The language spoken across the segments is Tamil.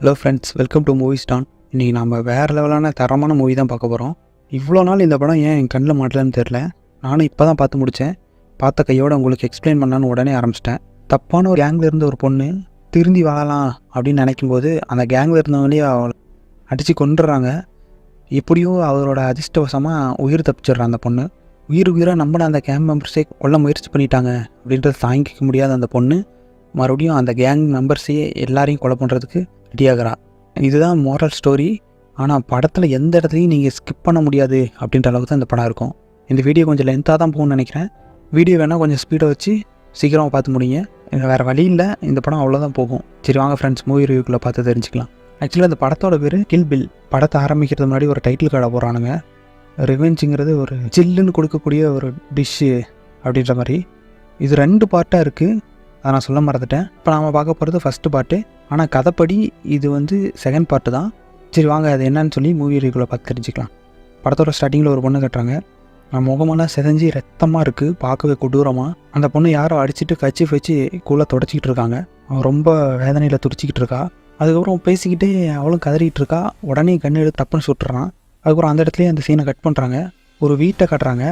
Hello friends welcome to movie stan இன்றைக்கி நம்ம வேறு லெவலான தரமான மூவி தான் பார்க்க போகிறோம் இவ்வளோ நாள் இந்த படம் ஏன் என் கண்ணில் மாட்டலன்னு தெரில நானும் இப்போ தான் பார்த்து முடித்தேன் பார்த்த கையோட உங்களுக்கு எக்ஸ்பிளைன் பண்ணான்னு உடனே ஆரம்பிச்சிட்டேன். தப்பான ஒரு கேங்கில் இருந்த ஒரு பொண்ணு திருந்தி வாழலாம் அப்படின்னு நினைக்கும்போது அந்த கேங்கில் இருந்தவங்களே அவளை அடித்து கொண்டுறாங்க எப்படியோ அவரோட அதிர்ஷ்டவசமாக உயிர் தப்பிச்சிடுறான் அந்த பொண்ணு. உயிர் உயிராக நம்மள அந்த கேங் மெம்பர்ஸே கொல்ல முயற்சி பண்ணிட்டாங்க அப்படின்றத தாங்கிக்க முடியாத அந்த பொண்ணு மறுபடியும் அந்த கேங் மெம்பர்ஸையே எல்லாரையும் கொலை பண்ணுறதுக்கு ரெடியாகிறா இதுதான் மோரல் ஸ்டோரி ஆனால் படத்தில் எந்த இடத்துலையும் நீங்கள் ஸ்கிப் பண்ண முடியாது அப்படின்ற அளவுக்கு தான் இந்த படம் இருக்கும். இந்த வீடியோ கொஞ்சம் லென்த்தாக தான் போகணும்னு நினைக்கிறேன். வீடியோ வேணால் கொஞ்சம் ஸ்பீடை வச்சு சீக்கிரமாக பார்த்து முடியுங்க வேறு வழி இல்லை. இந்த படம் அவ்வளோதான் போகும். சரி வாங்க ஃப்ரெண்ட்ஸ் மூவி ரிவ்யூக்குள்ளே பார்த்து தெரிஞ்சுக்கலாம். ஆக்சுவலாக இந்த படத்தோட பேர் கில் பில் படத்தை ஆரம்பிக்கிறது முன்னாடி ஒரு டைட்டில் கடை போடுறானுங்க. ரிவெஞ்சுங்கிறது ஒரு சில்லுன்னு கொடுக்கக்கூடிய ஒரு டிஷ்ஷு அப்படின்ற மாதிரி. இது ரெண்டு பார்ட்டாக இருக்குது அதை நான் சொல்ல மறந்துட்டேன். இப்போ நாம் பார்க்க போகிறது ஃபஸ்ட்டு பார்ட்டு ஆனால் கதைப்படி இது வந்து செகண்ட் பார்ட்டு தான். சரி வாங்க அது என்னன்னு சொல்லி மூவி ரிவ்யூவில் பார்த்து தெரிஞ்சுக்கலாம். படத்தோட ஸ்டார்டிங்கில் ஒரு பொண்ணு கட்டுறாங்க. நான் முகமெல்லாம் செதஞ்சு ரத்தமாக இருக்குது பார்க்கவே கொடூரமாக அந்த பொண்ணு யாரோ அடிச்சுட்டு கச்சி வச்சு கூல தொடச்சிக்கிட்டு இருக்காங்க. அவன் ரொம்ப வேதனையில் துடிச்சிக்கிட்டு இருக்கா. அதுக்கப்புறம் பேசிக்கிட்டே அவளும் கதறிக்கிட்டு இருக்கா. உடனே கண்ணு எடுத்து டப்புன்னு சுட்டுறான். அதுக்கப்புறம் அந்த இடத்துலேயே அந்த சீனை கட் பண்ணுறாங்க ஒரு வீட்டை கட்டுறாங்க.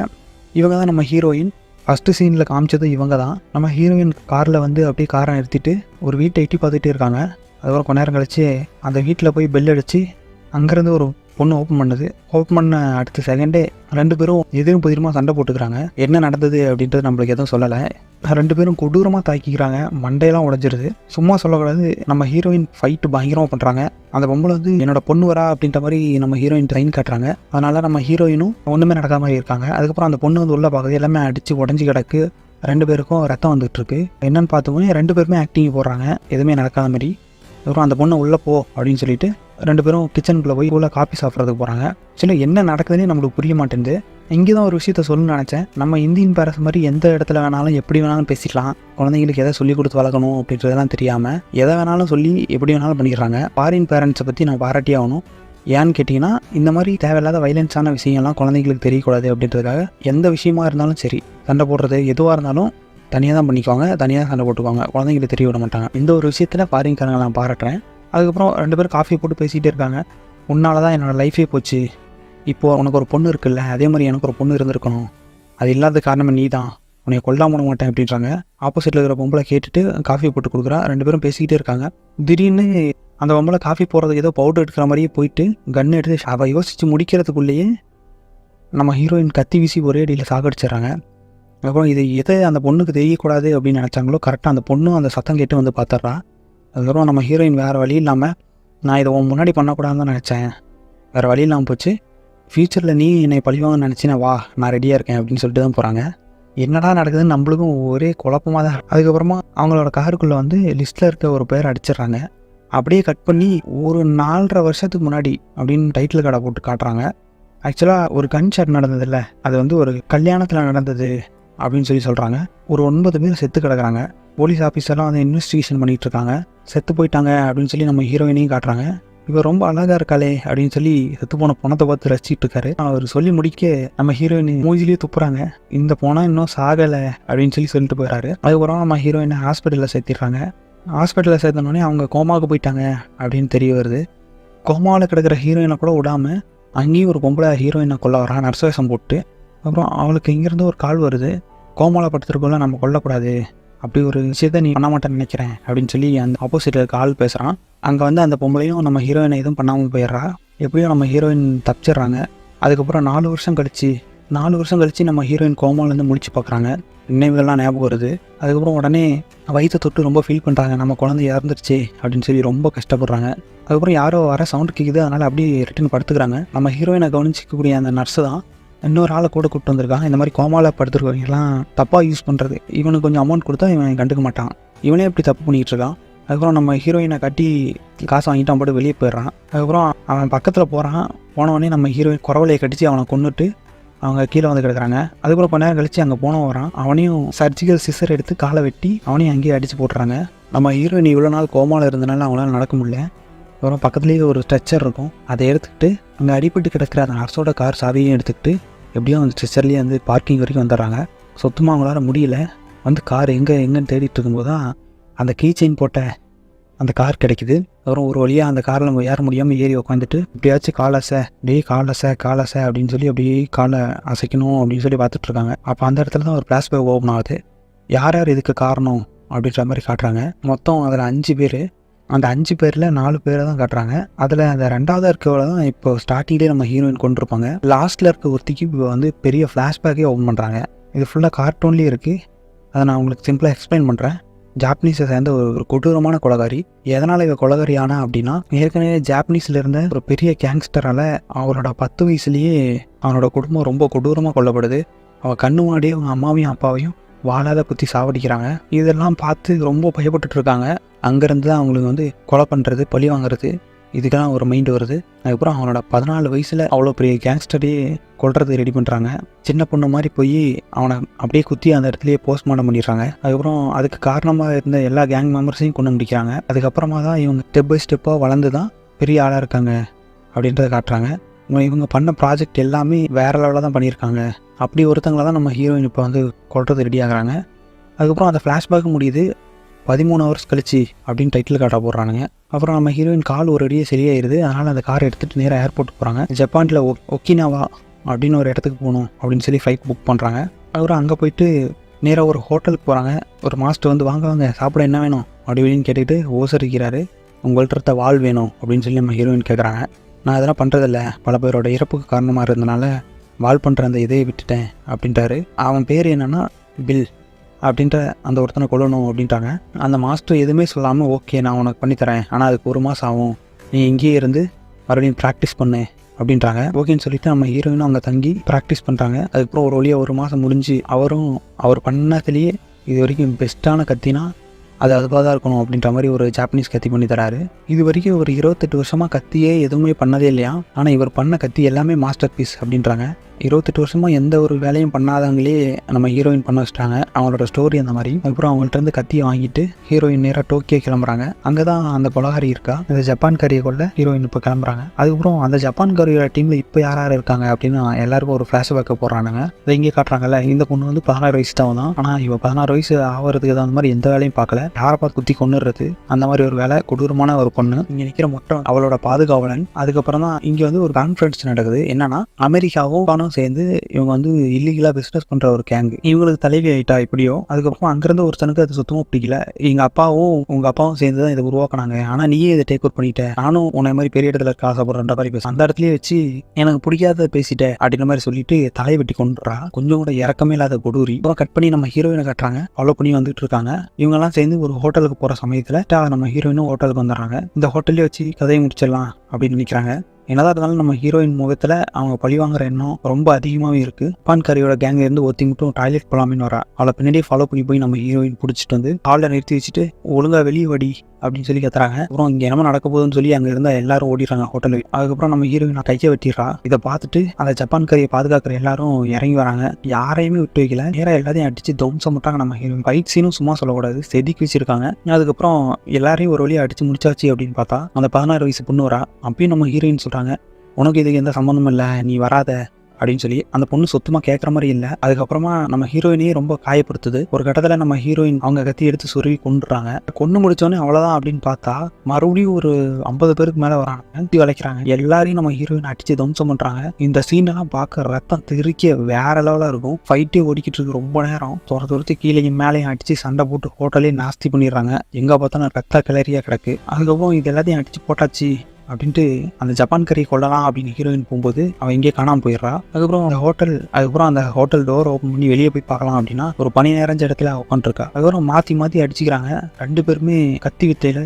இவங்க தான் நம்ம ஹீரோயின் ஃபஸ்ட்டு சீனில் காமிச்சது இவங்க தான் நம்ம ஹீரோயின் காரில் வந்து அப்படியே காரை நிறுத்திட்டு ஒரு வீட்டை எட்டி பார்த்துட்டே இருக்காங்க. அதுக்கப்புறம் கொஞ்ச நேரம் கழிச்சு அந்த வீட்டில் போய் பெல் அடித்து அங்கேருந்து ஒரு பொண்ணு ஓப்பன் பண்ணுது. ஓப்பன் பண்ண அடுத்த செகண்டே ரெண்டு பேரும் எதிரும் புதிரமாக சண்டை போட்டுக்கிறாங்க. என்ன நடந்தது அப்படின்றது நம்மளுக்கு எதுவும் சொல்லலை. ரெண்டு பேரும் கொடூரமாக தாக்கிக்கிறாங்க. மண்டையெல்லாம் உடஞ்சிருது. சும்மா சொல்லக்கூடாது. நம்ம ஹீரோயின் ஃபைட்டு பயங்கரமாக பண்ணுறாங்க அந்த பொம்பளை வந்து என்னோட பொண்ணு வரா அப்படின்ற மாதிரி நம்ம ஹீரோயின் ட்ரெயின் காட்டுறாங்க. அதனால நம்ம ஹீரோயினும் ஒன்றுமே நடக்காத மாதிரி இருக்காங்க. அதுக்கப்புறம் அந்த பொண்ணு வந்து உள்ளே பார்க்குது எல்லாமே அடித்து உடஞ்சி கிடக்கு. ரெண்டு பேருக்கும் ரத்தம் வந்துட்டு இருக்கு என்னன்னு பார்த்தோன்னே ரெண்டு பேருமே ஆக்டிங் போடுறாங்க. எதுவுமே நடக்காத மாதிரி. அதுக்கப்புறம் அந்த பொண்ணை உள்ளே போ அப்படின்னு சொல்லிட்டு ரெண்டு பேரும் கிச்சனுக்குள்ளே போய் உள்ள காப்பி சாப்பிட்றதுக்கு போகிறாங்க சில என்ன நடக்குதுன்னே நம்மளுக்கு புரிய மாட்டேங்குது. இங்கே தான் ஒரு விஷயத்த சொல்லணும்னு நினச்சேன். நம்ம இந்தியன் பேரஸ் மாதிரி எந்த இடத்துல வேணாலும் எப்படி வேணாலும் பேசிக்கலாம். குழந்தைங்களுக்கு எதை சொல்லிக் கொடுத்து வளர்க்கணும் அப்படின்றதெல்லாம் தெரியாமல் எதை வேணாலும் சொல்லி எப்படி வேணாலும் பண்ணிக்கிறாங்க. ஃபாரின் பேரண்ட்ஸை பற்றி நான் பாராட்டி ஆகணும். ஏன்னு கேட்டிங்கன்னா இந்த மாதிரி தேவையில்லாத வைலன்ஸான விஷயம்லாம் குழந்தைங்களுக்கு தெரியக்கூடாது அப்படின்றதுக்காக எந்த விஷயமா இருந்தாலும் சரி சண்டை போடுறது எதுவாக இருந்தாலும் தனியாக தான் பண்ணிக்குவாங்க தனியாக சண்டை போட்டுக்குவாங்க. குழந்தைங்களுக்கு தெரிய விட மாட்டாங்க. இந்த ஒரு விஷயத்தில் ஃபாரின்காரங்களை நான் பாராட்டுறேன். அதுக்கப்புறம் ரெண்டு பேரும் காஃபி போட்டு பேசிகிட்டே இருக்காங்க. உன்னால தான் என்னோடய லைஃபே போச்சு. இப்போது உனக்கு ஒரு பொண்ணு இருக்குல்ல அதே மாதிரி எனக்கு ஒரு பொண்ணு இருந்திருக்கணும். அது இல்லாத காரணமே நீ தான் உன்னை கொல்லாம விட மாட்டேன் அப்படின்றாங்க. ஆப்போசிட்டில் இருக்கிற பொம்பளை கேட்டுட்டு காஃபி போட்டு கொடுக்குறா. ரெண்டு பேரும் பேசிக்கிட்டே இருக்காங்க. திடீர்னு அந்த பொம்பளை காஃபி போடுறதுக்கு ஏதோ பவுடர் எடுக்கிற மாதிரியே போயிட்டு கன் எடுத்து அவள் யோசித்து முடிக்கிறதுக்குள்ளேயே நம்ம ஹீரோயின் கத்தி வீசி ஒரே அடியில் சாகடிச்சிடுறாங்க. அதுக்கப்புறம் இது எதை அந்த பொண்ணுக்கு தெரியக்கூடாது அப்படின்னு நினச்சாங்களோ கரெக்டாக அந்த பொண்ணும் அந்த சத்தம் கேட்டு வந்து பார்த்துட்றா. அதுக்கப்புறம் நம்ம ஹீரோயின் வேறு வழி இல்லாமல் நான் இதை உன் முன்னாடி பண்ணக்கூடாதுன்னு தான் நினச்சேன். வேறு வழி இல்லாமல் போச்சு. ஃப்யூச்சரில் நீ என்னை பழிவாங்கன்னு நினச்சினா வா நான் ரெடியாக இருக்கேன் அப்படின்னு சொல்லிட்டு தான் போகிறாங்க என்னடா நடக்குதுன்னு நம்மளுக்கும் ஒரே குழப்பமாக தான் அதுக்கப்புறமா அவங்களோட காருக்குள்ளே வந்து லிஸ்ட்டில் இருக்க ஒரு பேர் அடிச்சிடுறாங்க. அப்படியே கட் பண்ணி ஒரு நாலரை வருஷத்துக்கு முன்னாடி அப்படின்னு டைட்டில் கடை போட்டு காட்டுறாங்க. ஆக்சுவலாக ஒரு கன் ஷாட் நடந்ததில்ல. அது வந்து ஒரு கல்யாணத்தில் நடந்தது. அப்படின்னு சொல்லி சொல்கிறாங்க ஒரு ஒன்பது பேர் செத்து கிடக்குறாங்க. போலீஸ் ஆஃபீஸர்லாம் வந்து இன்வெஸ்டிகேஷன் பண்ணிகிட்டு இருக்காங்க செத்து போயிட்டாங்க அப்படின்னு சொல்லி நம்ம ஹீரோயினையும் காட்டுறாங்க. இவர் ரொம்ப அழகாக இருக்காளே அப்படின்னு சொல்லி செத்து போன பணத்தை பார்த்து ரசிச்சிட்டு இருக்காரு அவர் சொல்லி முடிக்க நம்ம ஹீரோயின் மூஞ்சிலேயே துப்புறாங்க. இந்த பணம் இன்னும் சாகலை அப்படின்னு சொல்லி சொல்லிட்டு போயிறாரு. அதுக்கப்புறம் நம்ம ஹீரோயினை ஹாஸ்பிட்டலில் சேர்த்திடுறாங்க. ஹாஸ்பிட்டலில் சேர்த்தனோடனே அவங்க கோமாவுக்கு போயிட்டாங்க அப்படின்னு தெரிய வருது. கோமாவில் கிடக்கிற ஹீரோயினை கூட விடாமல் அங்கேயும் ஒரு பொம்பளை ஹீரோயினை கொள்ள வரா நர்ஸ் வேஷம் போட்டு அப்புறம் அவளுக்கு இங்கேருந்து ஒரு கால் வருது. கோமாவில் படுத்துருக்குள்ள நம்ம கொல்லக்கூடாது. அப்படி ஒரு விஷயத்த நீ பண்ண மாட்டேன்னு நினைக்கிறேன் அப்படின்னு சொல்லி அந்த ஆப்போசிட்டில் இருக்க ஆள் பேசுகிறான் அங்கே வந்து அந்த பொம்பளையும் நம்ம ஹீரோயினை எதுவும் பண்ணாமல் போயிடுறா. எப்படியும் நம்ம ஹீரோயின் தப்பிச்சிடுறாங்க. அதுக்கப்புறம் நாலு வருஷம் கழிச்சு நாலு வருஷம் கழிச்சு நம்ம ஹீரோயின் கோமாலேருந்து முடிச்சு பார்க்குறாங்க. நினைவுகள்லாம் ஞாபகம் வருது. அதுக்கப்புறம் உடனே வயிற்றை தொட்டு ரொம்ப ஃபீல் பண்ணுறாங்க நம்ம குழந்தை இறந்துருச்சு அப்படின்னு சொல்லி ரொம்ப கஷ்டப்படுறாங்க. அதுக்கப்புறம் யாரோ வர சவுண்ட் கேட்குது அதனால் அப்படியே ரிட்டன் படுத்துக்கிறாங்க. நம்ம ஹீரோயினை கவனிச்சிக்கக்கூடிய அந்த நர்ஸு தான் இன்னொரு ஆளை கூட கூப்பிட்டு வந்திருக்கான் இந்த மாதிரி கோமாவில் படுத்துருக்கவங்கலாம் தப்பாக யூஸ் பண்ணுறது இவனுக்கு கொஞ்சம் அமௌண்ட் கொடுத்தா இவன் கண்டுக்க மாட்டான். இவனே இப்படி தப்பு பண்ணிகிட்டு இருக்கான். அதுக்கப்புறம் நம்ம ஹீரோயினை கட்டி காசு வாங்கிட்டு அவன் போட்டு வெளியே போயிடுறான். அதுக்கப்புறம் அவன் பக்கத்தில் போகிறான் போனவொடனே நம்ம ஹீரோயின் குறவலையை கடித்து அவனை கொண்டுட்டு அவங்க கீழே வந்து கிடக்குறாங்க. அதுக்கப்புறம் கொஞ்ச நேரம் கழிச்சு அங்கே போன வரான். அவனையும் சர்ஜிக்கல் சிசர் எடுத்து காலை வெட்டி அவனையும் அங்கேயே அடித்து போட்டுறாங்க. நம்ம ஹீரோயின் இவ்வளோ நாள் கோமாவில் இருந்தனால அவங்களால நடக்க முடியல. அப்புறம் பக்கத்துலேயே ஒரு ஸ்ட்ரெச்சர் இருக்கும். அதை எடுத்துக்கிட்டு அங்கே அடிபட்டு கிடக்கிற அந்த நர்ஸோட கார் சாவியையும் எடுத்துக்கிட்டு எப்படியும் அந்த ஸ்ட்ரெச்சர்லேயே வந்து பார்க்கிங் வரைக்கும் வந்துடுறாங்க. சுத்தமாக அவங்களால முடியல. வந்து கார் எங்கே எங்கேன்னு தேடிட்டு இருக்கும்போது தான் அந்த கீ செயின் போட்ட அந்த கார் கிடைக்குது. அப்புறம் ஒரு வழியாக அந்த காரில் நம்ம ஏற முடியாமல் ஏறி உட்காந்துட்டு எப்படியாச்சும் காலசை டேய் காலசை காலசை அப்படின்னு சொல்லி அப்படியே காலை அசைக்கணும் அப்படின்னு சொல்லி பார்த்துட்ருக்காங்க அப்போ அந்த இடத்துல தான் ஒரு ஃப்ளாஷ்பேக் ஓப்பன் ஆகுது. யார் யார் இதுக்கு காரணம் அப்படின்ற மாதிரி காட்டுறாங்க. மொத்தம் அதில் அஞ்சு பேர் அந்த அஞ்சு பேரில் நாலு பேரை தான் காட்டுறாங்க. அதில் அந்த ரெண்டாவதாக இருக்கவள தான் இப்போ ஸ்டார்டிங்லேயே நம்ம ஹீரோயின் கொண்டிருப்பாங்க. லாஸ்ட்டில் இருக்க ஒருத்திக்கு இப்போ வந்து பெரிய ஃப்ளாஷ்பேக்கே ஓப்பன் பண்ணுறாங்க இது ஃபுல்லாக கார்ட்டூன்லேயே இருக்குது அதை நான் உங்களுக்கு சிம்பிளாக எக்ஸ்பிளைன் பண்ணுறேன் ஜாப்பனீஸை சேர்ந்த ஒரு ஒரு கொடூரமான கொலகாரி. எதனால் இவ கொலகாரி ஆனா அப்படின்னா ஏற்கனவே ஜாப்பனீஸில் இருந்த ஒரு பெரிய கேங்ஸ்டரால் அவரோட பத்து வயசுலேயே அவனோட குடும்பம் ரொம்ப கொடூரமாக கொல்லப்படுது. அவள் கண்ணு முன்னாடியே அவங்க அம்மாவையும் அப்பாவையும் வாழாத குத்தி சாவடிக்கிறாங்க. இதெல்லாம் பார்த்து ரொம்ப பயப்பட்டுட்டு இருக்காங்க அங்கேருந்து தான் அவங்களுக்கு வந்து கொலை பண்ணுறது பழி வாங்குறது. இதுக்கெல்லாம் ஒரு மைண்டு வருது. அதுக்கப்புறம் அவனோட பதினாலு வயசில் அவ்வளோ பெரிய கேங்ஸ்டரே கொள்றது ரெடி பண்ணுறாங்க சின்ன பொண்ணு மாதிரி போய் அவனை அப்படியே குத்தி அந்த இடத்துலயே போஸ்ட்மார்ட்டம் பண்ணிடுறாங்க. அதுக்கப்புறம் அதுக்கு காரணமாக இருந்த எல்லா கேங் மெம்பர்ஸையும் கொண்டு முடிக்கிறாங்க. அதுக்கப்புறமா தான் இவங்க ஸ்டெப் பை ஸ்டெப்பாக வளர்ந்து தான் பெரிய ஆளாக இருக்காங்க அப்படின்றத காட்டுறாங்க. இவங்க- பண்ண ப்ராஜெக்ட் எல்லாமே வேற லெவலில் தான் பண்ணியிருக்காங்க. அப்படி ஒருத்தங்கள தான் நம்ம ஹீரோயின் இப்போ வந்து கொல்றது ரெடி ஆகுறாங்க. அதுக்கப்புறம் அந்த ஃப்ளாஷ்பேக் முடியுது. பதிமூணு ஹவர்ஸ் கழிச்சு அப்படின்னு டைட்டில் காட்ட போடுறானுங்க. அப்புறம் நம்ம ஹீரோயின் கால் ஒரு அடியே சரியாயிருது. அதனால் அந்த காரை எடுத்துகிட்டு நேராக ஏர்போர்ட்டுக்கு போகிறாங்க ஜப்பானில் ஒ ஒக்கினாவா அப்படின்னு ஒரு இடத்துக்கு போகணும் அப்படின்னு சொல்லி ஃப்ளைட் புக் பண்ணுறாங்க அதுக்கப்புறம் அங்கே போயிட்டு நேராக ஒரு ஹோட்டலுக்கு போகிறாங்க ஒரு மாஸ்டர் வந்து வாங்க வாங்க சாப்பிட என்ன வேணும்? அப்படி இப்படின்னு கேட்டுக்கிட்டு ஓசரிக்கிறாரு. உங்கள்கிட்ட இருந்த வேணும் அப்படின்னு சொல்லி நம்ம ஹீரோயின் கேட்குறாங்க நான் இதெல்லாம் பண்ணுறதில்ல பல பேரோட இறப்புக்கு காரணமாக இருந்தனால வால் பண்ணுற அந்த இதையை விட்டுட்டேன் அப்படின்ட்டாரு அவன் பேர் என்னென்னா பில் அப்படின்ற அந்த ஒருத்தனை கொள்ளணும் அப்படின்ட்டாங்க. அந்த மாஸ்டர் எதுவுமே சொல்லாமல் ஓகே நான் உனக்கு பண்ணித்தரேன் ஆனால் அதுக்கு ஒரு மாதம் ஆகும். நீ இங்கேயே இருந்து மறுபடியும் ப்ராக்டிஸ் பண்ணு அப்படின்றாங்க ஓகேன்னு சொல்லிட்டு நம்ம ஹீரோயினும் அங்கே தங்கி ப்ராக்டிஸ் பண்ணுறாங்க அதுக்கப்புறம் ஒரு வழியாக ஒரு மாதம் முடிஞ்சு அவரும் அவர் பண்ணதுலேயே இது வரைக்கும் பெஸ்ட்டான கத்தினா அது அதுவாக தான் இருக்கணும் அப்படின்ற மாதிரி ஒரு ஜாப்பனீஸ் கத்தி பண்ணி தராரு. இது வரைக்கும் ஒரு இருபத்தெட்டு வருஷமாக கத்தியே எதுவுமே பண்ணதே இல்லையா? ஆனால் இவர் பண்ண கத்தி எல்லாமே மாஸ்டர் பீஸ் அப்படின்றாங்க. இருபத்தெட்டு வருஷமாக எந்த ஒரு வேலையும் பண்ணாதவங்களே நம்ம ஹீரோயின் பண்ண வச்சிட்டாங்க. அவங்களோட ஸ்டோரி அந்த மாதிரி. அதுக்கப்புறம் அவங்கள்ட்ட இருந்து கத்தியை வாங்கிட்டு ஹீரோயின் நேராக டோக்கியோ கிளம்புறாங்க. அங்கே தான் அந்த கொலகாரி இருக்கா? இந்த ஜப்பான் கரியை கொள்ள ஹீரோயின் இப்போ கிளம்புறாங்க. அதுக்கப்புறம் அந்த ஜப்பான் கரியோட டீமில் இப்போ யார் யார் இருக்காங்க அப்படின்னு எல்லாருக்கும் ஒரு ஃப்ளாஷ் பேக்கை போடுறானுங்க. இதை இங்கே காட்டுறாங்கல்ல இந்த பொண்ணு வந்து பதினாறு வயசு தான் ஆனால் இவன் பதினாறு வயசு ஆகிறதுக்கு தகுந்த மாதிரி எந்த வேலையும் பார்க்கல. யாரை பார்த்து குத்தி கொண்டுறது அந்த மாதிரி ஒரு வேலை கொடூரமான ஒரு பொண்ணு. இங்கே நிற்கிற மொத்தம் அவளோட பாதுகாவலன். அதுக்கப்புறம் தான் இங்கே வந்து ஒரு கான்ஃபரன்ஸ் நடக்குது. என்னன்னா அமெரிக்காவும் ஜப்பானும் சேர்ந்து இவங்க வந்து இல்லீகலாக பிஸ்னஸ் பண்ணுற ஒரு கேங் இவங்களுக்கு தலைவி ஆயிட்டா இப்படியோ அதுக்கப்புறம் அங்கேருந்து ஒருத்தனுக்கு அது சுத்தமாக பிடிக்கல. எங்கள் அப்பாவும் உங்கள் அப்பாவும் சேர்ந்து தான் இதை உருவாக்குனாங்க. ஆனால் நீயே இதை டேக் அவுட் பண்ணிட்ட. நானும் உன்னை மாதிரி பெரிய இடத்துல இருக்க ஆசைப்படுறன்ற மாதிரி பேச அந்த இடத்துலயே வச்சு எனக்கு பிடிக்காத பேசிட்டேன் அப்படின்ற மாதிரி சொல்லிட்டு தலை வெட்டி கொண்டுறா கொஞ்சம் கூட இறக்கமே இல்லாத கொடூரி. அப்புறம் கட் பண்ணி நம்ம ஹீரோயினை கட்டுறாங்க. ஃபாலோ பண்ணி வந்துட்டு இருக்காங்க. இவங்கெல்லாம் சேர்ந்து ஒரு ஹோட்டலுக்கு போகிற சமயத்தில் நம்ம ஹீரோயினும் ஹோட்டலுக்கு வந்துடுறாங்க. இந்த ஹோட்டல்லே வச்சு கதையை முடிச்சிடலாம் அப்படின்னு நினைக்கிறாங்க. என்னதான் இருந்தாலும் நம்ம ஹீரோயின் முகத்தில் அவங்க பழி வாங்குற எண்ணம் ரொம்ப அதிகமாகவே இருக்குது பான் கரியோட கேங்ல இருந்து ஒருத்தி மட்டும் டாய்லெட் போகலாமின்னு வரா. அவளை பின்னாடியே ஃபாலோ பண்ணி போய் நம்ம ஹீரோயின் பிடிச்சிட்டு வந்து ஹாலில் நிறுத்தி வச்சுட்டு ஒழுங்காக வெளியே வடி அப்படின்னு சொல்லி கத்துறாங்க அப்புறம் இங்கே என்னமோ நடக்க போகுதுன்னு சொல்லி அங்கே இருந்தா எல்லாரும் ஓடிடுறாங்க ஹோட்டலுக்கு அதுக்கப்புறம் நம்ம ஹீரோயின் கையை வெட்டிடுறா. இதை பார்த்துட்டு அந்த ஜப்பான் கரையை பாதுகாக்கிற எல்லாரும் இறங்கி வராங்க. யாரையுமே விட்டு வைக்கல. நேராக எல்லாத்தையும் அடிச்சு தம்சம் முட்டாங்க நம்ம ஹீரோயின் ஃபைட் சீனும் சும்மா சொல்லக்கூடாது. செதுக்கி வச்சிருக்காங்க. அதுக்கப்புறம் எல்லாரையும் ஒரு வழியாக அடிச்சு முடிச்சாச்சு அப்படின்னு பார்த்தா அந்த பதினாறு வயசு பொண்ணு வரா. அப்பயும் நம்ம ஹீரோயின் சொல்லிட்டாங்க உனக்கு இதுக்கு எந்த சம்மந்தமும் இல்லை நீ வராத அப்படின்னு சொல்லி அந்த பொண்ணு சுத்தமாக கேட்குற மாதிரி இல்லை. அதுக்கப்புறமா நம்ம ஹீரோயினே ரொம்ப காயப்படுத்துது. ஒரு கட்டத்தில் நம்ம ஹீரோயின் அவங்க கத்தி எடுத்து சொருவி கொண்டுறாங்க கொண்டு முடிச்சோன்னே அவ்வளோதான் அப்படின்னு பார்த்தா மறுபடியும் ஒரு ஐம்பது பேருக்கு மேலே வராங்க. கத்தி வளைக்கிறாங்க. எல்லாரையும் நம்ம ஹீரோயின் அடிச்சு தம்சம் பண்ணுறாங்க இந்த சீனெல்லாம் பார்க்க ரத்தம் திருக்க வேற லெவலாக இருக்கும். ஃபைட்டே ஓடிக்கிட்டு இருக்கு ரொம்ப நேரம். துர துரத்து கீழேயும் மேலேயும் அடிச்சு சண்டை போட்டு ஹோட்டலே நாஸ்தி பண்ணிடுறாங்க. எங்கே பார்த்தாலும் ரத்த கிளறியாக கிடக்கு. அதுக்கப்புறம் இது எல்லாத்தையும் அடிச்சு போட்டாச்சு. அப்படின்ட்டு அந்த ஜப்பான் கறி கொள்ளலாம் அப்படின்னு ஹீரோயின் போகும்போது அவன் எங்கேயே காணாமல் போயிடுறா. அதுக்கப்புறம் அந்த ஹோட்டல் அதுக்கப்புறம் அந்த ஹோட்டல் டோர் ஓப்பன் பண்ணி வெளியே போய் பார்க்கலாம் அப்படின்னா ஒரு பனி நிறைஞ்ச இடத்துல உட்காந்துருக்கா அதுக்கப்புறம் மாற்றி மாற்றி அடிச்சுக்கிறாங்க. ரெண்டு பேருமே கத்தி வித்தையில்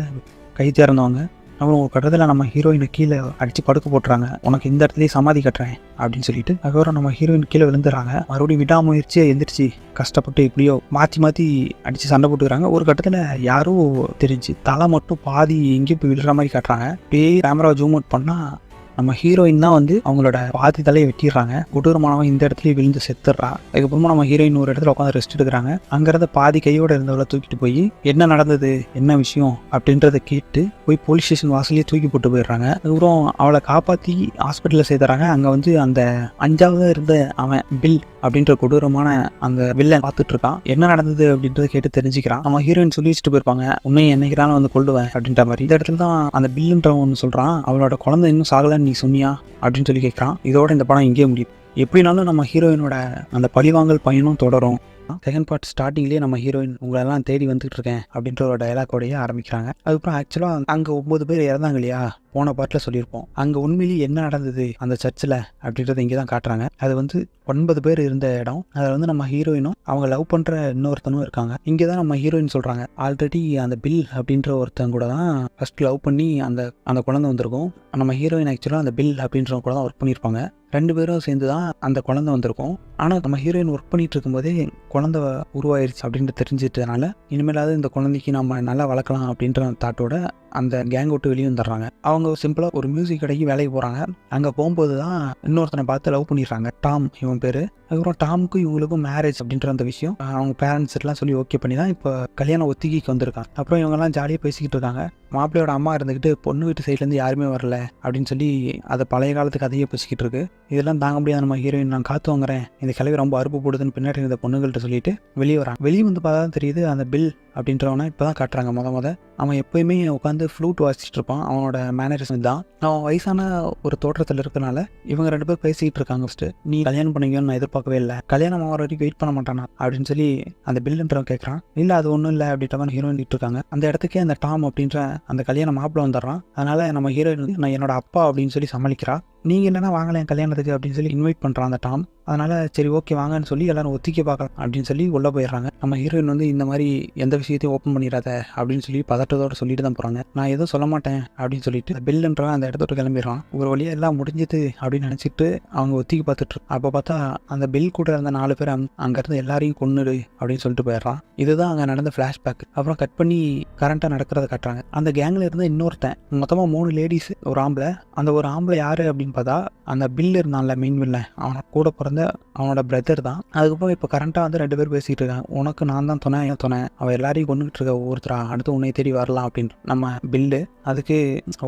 கை திறந்தவங்க அப்புறம் ஒரு கட்டத்தில் நம்ம ஹீரோயினை கீழே அடித்து படுக்க போட்டுறாங்க. உனக்கு இந்த இடத்துலேயே சமாதி கட்டுறேன் அப்படின்னு சொல்லிட்டு அதுக்கப்புறம் நம்ம ஹீரோயின் கீழே விழுந்துடுறாங்க. மறுபடியும் விடாமுயற்சியை எந்திரிச்சு கஷ்டப்பட்டு எப்படியோ மாற்றி மாற்றி அடித்து சண்டை போட்டுக்கிறாங்க. ஒரு கட்டத்தில் யாரும் தெரிஞ்சு தலை மட்டும் பாதி எங்கேயும் போய் விழுற மாதிரி காட்டுறாங்க. அப்படியே கேமரா ஜூம் அவுட் பண்ணால் நம்ம ஹீரோயின் தான் வந்து அவங்களோட பாதி தலையை வெட்டிடுறாங்க கொடூரமானவன் இந்த இடத்துலயே விழுந்து செத்துடுறா. அதுக்கப்புறமா நம்ம ஹீரோயின் ஒரு இடத்துல உட்காந்து ரெஸ்ட் எடுக்கிறாங்க. அங்கிருந்த பாதி கையோட இருந்தவளை தூக்கிட்டு போய் என்ன நடந்தது? என்ன விஷயம்? அப்படின்றத கேட்டு போய் போலீஸ் ஸ்டேஷன் வாசலே தூக்கி போட்டு போயிடுறாங்க. அதுக்கப்புறம் அவளை காப்பாற்றி ஹாஸ்பிட்டலில் சேர்த்துறாங்க. அங்கே வந்து அந்த அஞ்சாவது இருந்த அவன் பில் அப்படின்ற கொடூரமான அந்த வில்லன் பார்த்துட்டு இருக்கான் என்ன நடந்தது? அப்படின்றத கேட்டு தெரிஞ்சுக்கிறான். நம்ம ஹீரோயின் சொல்லி வச்சுட்டு போயிருப்பாங்க. உண்மையை என்னைக்கிறாலும் வந்து கொள்ளுவேன் அப்படின்ற மாதிரி. இந்த இடத்துல தான் அந்த பில்லுன்றவன் ஒன்று சொல்கிறான் அவளோட குழந்தை இன்னும் சாகலன்னு நீ சொன்னியா? அப்படின்னு சொல்லி கேட்குறான் இதோட இந்த படம் இங்கேயே முடியும். எப்படினாலும் நம்ம ஹீரோயினோட அந்த பழிவாங்கல் பயணம் தொடரும். செகண்ட் பார்ட் ஸ்டார்டிங்லேயே நம்ம ஹீரோயின் உங்களெல்லாம் தேடி வந்துட்டு இருக்கேன் அப்படின்ற ஒரு டயலாக்கோடையே ஆரம்பிக்கிறாங்க. அதுக்கப்புறம் ஆக்சுவலாக அங்கே ஒம்பது பேர் இறந்தாங்க இல்லையா? போன பார்ட்டில் சொல்லியிருப்போம். அங்கே உண்மையிலேயே என்ன நடந்தது அந்த சர்ச்சில் அப்படின்றத இங்கே தான் காட்டுறாங்க. அது வந்து ஒன்பது பேர் இருந்த இடம். அதில் வந்து நம்ம ஹீரோயினும் அவங்க லவ் பண்ணுற இன்னொருத்தனும் இருக்காங்க. இங்கே தான் நம்ம ஹீரோயின் சொல்கிறாங்க ஆல்ரெடி அந்த பில் அப்படின்ற ஒருத்தன் கூட தான் ஃபஸ்ட் லவ் பண்ணி அந்த அந்த குழந்தை வந்திருக்கும். நம்ம ஹீரோயின் ஆக்சுவலாக அந்த பில் அப்படின்றவங்க கூட தான் ஒர்க் பண்ணியிருப்பாங்க. ரெண்டு பேரும் சேர்ந்து தான் அந்த குழந்தை வந்திருக்கும். ஆனால் நம்ம ஹீரோயின் ஒர்க் பண்ணிட்டு இருக்கும்போதே குழந்தை உருவாயிருச்சு அப்படின்ட்டு தெரிஞ்சிட்டதுனால இனிமேலாவது இந்த குழந்தைக்கு நம்ம நல்லா வளர்க்கலாம் அப்படின்ற தாட்டோட அந்த கேங் விட்டு வெளியே வந்துடுறாங்க. அவங்க சிம்பிளாக ஒரு மியூசிக் கடைக்கு வேலைக்கு போகிறாங்க அங்கே போகும்போது தான் இன்னொருத்தனை பார்த்து லவ் பண்ணிடுறாங்க. டாம் இவன் பேர். அதுக்கப்புறம் டாமுக்கும் இவங்களுக்கும் மேரேஜ் அப்படின்ற அந்த விஷயம் அவங்க பேரண்ட்ஸ் எல்லாம் சொல்லி ஓகே பண்ணி தான் இப்போ கல்யாணம் ஒத்திகைக்கு வந்திருக்காங்க. அப்புறம் இவங்கெல்லாம் ஜாலியாக பேசிக்கிட்டு இருக்காங்க. மாப்பிள்ளையோட அம்மா இருந்துக்கிட்டு பொண்ணு வீட்டு சைட்லேருந்து யாருமே வரல அப்படின்னு சொல்லி அதை பழைய காலத்துக்கு அதையே பேசிக்கிட்டு இருக்கு. இதெல்லாம் தாங்க முடியாத நம்ம ஹீரோயின் நான் காத்து வாங்குறேன். இந்த கிளவி ரொம்ப அறுப்பு போடுதுன்னு பின்னாடி இருந்த பொண்ணுகள்கிட்ட சொல்லிட்டு வெளியே வரான் வெளியே வந்து பார்த்தா தான் தெரியுது அந்த பில் அப்படின்றவனை இப்போ தான் காட்டுறாங்க முத முத. அவன் எப்போயுமே உட்காந்து ஃப்ளூட் வாசிச்சுட்டு இருப்பான். அவனோட மேனேஜர்ஸ் தான். அவன் வயசான ஒரு தோற்றத்தில் இருக்கனால இவங்க ரெண்டு பேர் பேசிக்கிட்டு இருக்காங்க ஃபஸ்ட்டு நீ கல்யாணம் பண்ணீங்கன்னு நான் எதிர்பார்க்கவே இல்லை. கல்யாணம் ஆகிற வரைக்கும் வெயிட் பண்ண மாட்டானா? அப்படின்னு சொல்லி அந்த பில்லுன்றவன் கேட்குறான் இல்லை அது ஒன்றும் இல்லை அப்படின்ற மாதிரி ஹீரோயின் இருக்காங்க. அந்த இடத்துக்கே அந்த டாம் அப்படின்ற அந்த கல்யாணம் மாப்பிள்ள வந்துடுறான். அதனால நம்ம ஹீரோயின் வந்து நான் என்னோட அப்பா அப்படின்னு சொல்லி சமாளிக்கிறா. நீங்கள் என்னென்னா வாங்கலை என் கல்யாணத்துக்கு அப்படின்னு சொல்லி இன்வைட் பண்ணுறான் அந்த டாம். அதனால் சரி ஓகே வாங்கன்னு சொல்லி எல்லாரும் ஒத்திக்க பார்க்கலாம் அப்படின்னு சொல்லி உள்ளே போயிடுறாங்க. நம்ம ஹீரோயின் வந்து இந்த மாதிரி எந்த விஷயத்தையும் ஓப்பன் பண்ணிடாத அப்படின்னு சொல்லி பதட்டத்தோடு சொல்லிட்டு தான் போகிறாங்க நான் எதுவும் சொல்ல மாட்டேன் அப்படின்னு சொல்லிட்டு பில்லுன்றவன் அந்த இடத்தோட கிளம்பிடுறான். ஒரு வழியாக எல்லாம் முடிஞ்சது அப்படின்னு நினச்சிட்டு அவங்க ஒத்திக்கி பார்த்துட்டு அப்போ பார்த்தா அந்த பில் கூட இருந்த நாலு பேர் அங்கேருந்து எல்லாரையும் கொன்னுடு அப்படின்னு சொல்லிட்டு போயிடுறான். இதுதான் அங்கே நடந்த ஃப்ளாஷ்பேக் அப்புறம் கட் பண்ணி கரண்ட்டாக நடக்கிறத காட்டுறாங்க. அந்த கேங்கில் இருந்து இன்னொருத்தன் மொத்தமாக மூணு லேடிஸ் ஒரு ஆம்பளை. அந்த ஒரு ஆம்பளை யார் அப்படின்னு பார்த்தா அந்த பில் இருந்தான்ல மீன் வில்ல அவனை கூட பிறந்த அவனோட பிரதர் தான். அதுக்கப்புறம் இப்போ கரண்ட்டாக வந்து ரெண்டு பேர் பேசிகிட்டு இருக்காங்க. உனக்கு நான் தான் துணை என் துணை. அவள் எல்லாரையும் கொண்டுகிட்டு இருக்க ஒவ்வொருத்தரா? அடுத்து உன்னை தேடி வரலாம் அப்படின்னு நம்ம பில்லு. அதுக்கு